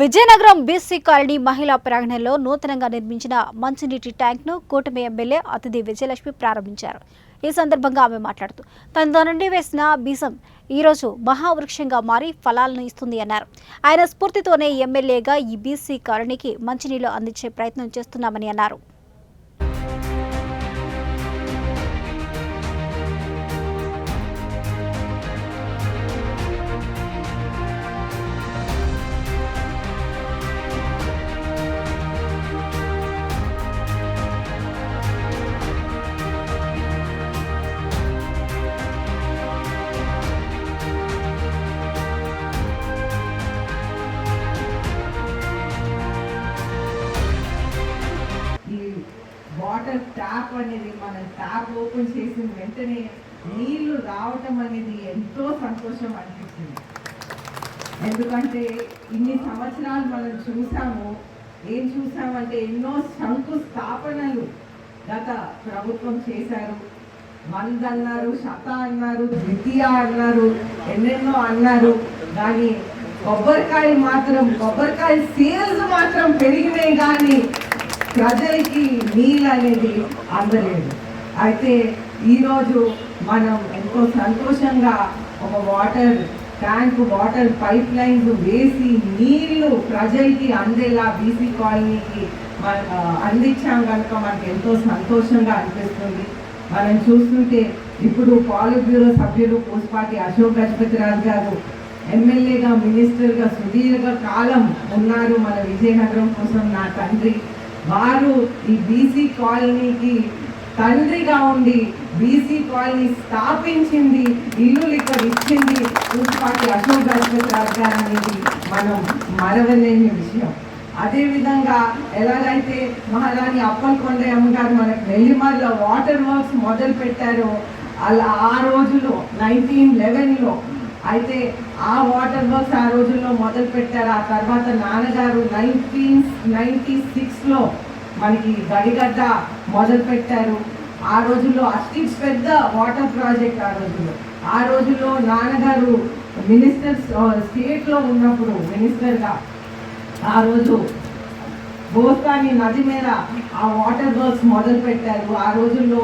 Vizianagaram BC colony మహిళా ప్రాంగణంలో నూతనంగా నిర్మించిన మంచినీటి ట్యాంక్ను కూటమి ఎమ్మెల్యే అతిథి విజయలక్ష్మి ప్రారంభించారు. ఈ సందర్భంగా ఆమె మాట్లాడుతూ తన నుండి వేసిన బీసం ఈరోజు మహావృక్షంగా మారి ఫలాలను ఇస్తుంది అన్నారు. ఆయన స్ఫూర్తితోనే ఎమ్మెల్యేగా ఈ బీసీ కాలనీకి మంచినీళ్ళు అందించే ప్రయత్నం చేస్తున్నామని అన్నారు. వాటర్ ట్యాప్ అనేది మనం ట్యాప్ ఓపెన్ చేసిన వెంటనే నీళ్ళు రావటం అనేది ఎంతో సంతోషం అనిపిస్తుంది. ఎందుకంటే ఇన్ని సంవత్సరాలు మనం చూసాము ఏం చూసామంటే ఎన్నో శంకుస్థాపనలు గత ప్రభుత్వం చేశారు. వంద అన్నారు శత అన్నారు ద్వితీయ అన్నారు ఎన్నెన్నో అన్నారు కానీ కొబ్బరికాయ మాత్రం కొబ్బరికాయ సేల్స్ మాత్రం పెరిగినాయి కానీ ప్రజలకి నీళ్ళు అనేది అందలేదు. అయితే ఈరోజు మనం ఎంతో సంతోషంగా ఒక water tank water pipe lines వేసి నీళ్ళు ప్రజలకి అందేలా బీసీ కాలనీకి మన అందించాం కనుక మనకు ఎంతో సంతోషంగా అనిపిస్తుంది. మనం చూస్తుంటే ఇప్పుడు పాలిట్ బ్యూరో సభ్యులు పూసపాటి అశోక్ గజపతిరాజు గారు ఎమ్మెల్యేగా మినిస్టర్గా సుదీర్ఘ కాలం ఉన్నారు మన విజయనగరం కోసం నా తండ్రి. వారు ఈ బీసీ కాలనీకి తండ్రిగా ఉండి బీసీ కాలనీ స్థాపించింది ఇల్లు ఇక్కడ ఇచ్చింది పుష్పాటి అశోక్ గజపతి గారు అనేది మనం మరవలేని విషయం. అదేవిధంగా ఎలాగైతే మహారాణి అప్పలకొండయ్య గారు మనకు నెల్లిమర్లో వాటర్ వర్క్స్ మొదలు పెట్టారో అలా ఆ రోజులో నైన్టీన్ లెవెన్లో అయితే ఆ వాటర్ వర్క్స్ ఆ రోజుల్లో మొదలు పెట్టారు. ఆ తర్వాత నాన్నగారు నైన్టీన్ నైన్టీ సిక్స్లో మనకి గడిగడ్డ మొదలు పెట్టారు. ఆ రోజుల్లో అతి పెద్ద వాటర్ ప్రాజెక్ట్ ఆ రోజుల్లో. ఆ రోజుల్లో నాన్నగారు మినిస్టర్ స్టేట్లో ఉన్నప్పుడు మినిస్టర్గా ఆ రోజు గోస్తాని నది మీద ఆ వాటర్ వర్క్స్ మొదలు పెట్టారు. ఆ రోజుల్లో